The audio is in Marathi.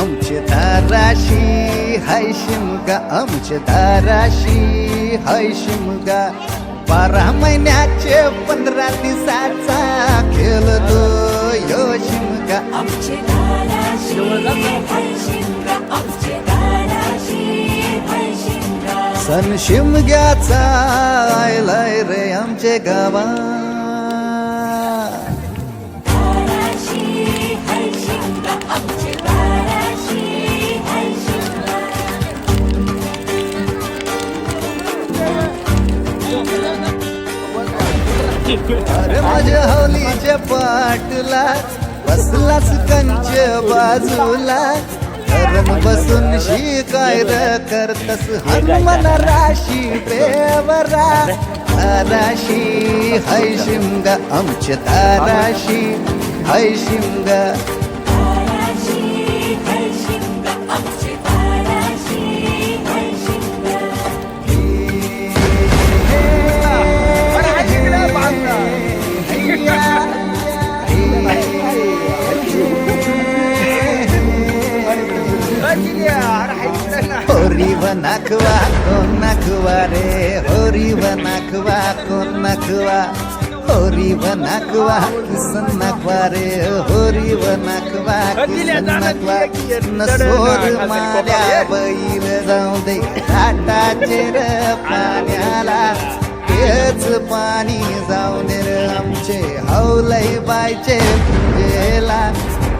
आमचे दाराशी हाय शिमगा. आमचे दाराशी हाय शिमगा. बारा महिन्याचे पंधरा दिवसाचा खेळ तो यो शिमगा. आमचे सण शिमग्याचा आयलाय रे आमचे गावा अरे माझ्या हवलीच्या पाटला बसलास कंच बाजूला. धरण बसून शिकाय करतस हनुमान राशी बेवरा ताराशी हाय शिमगा आमच्या ताराशी. हाय शिमगा होरी व नाखवा कोण नाखवा रे? होरी व नाखवा कोण नाखवा? होरी व नाखवा किसन नाखवा रे? होरी व नाखवा किसन नाखवा नसोर माऱ्या बैल जाऊ दे. घाटाचे र पाण्याला तेच पाणी जाऊ दे र आमचे. हौलई बायचे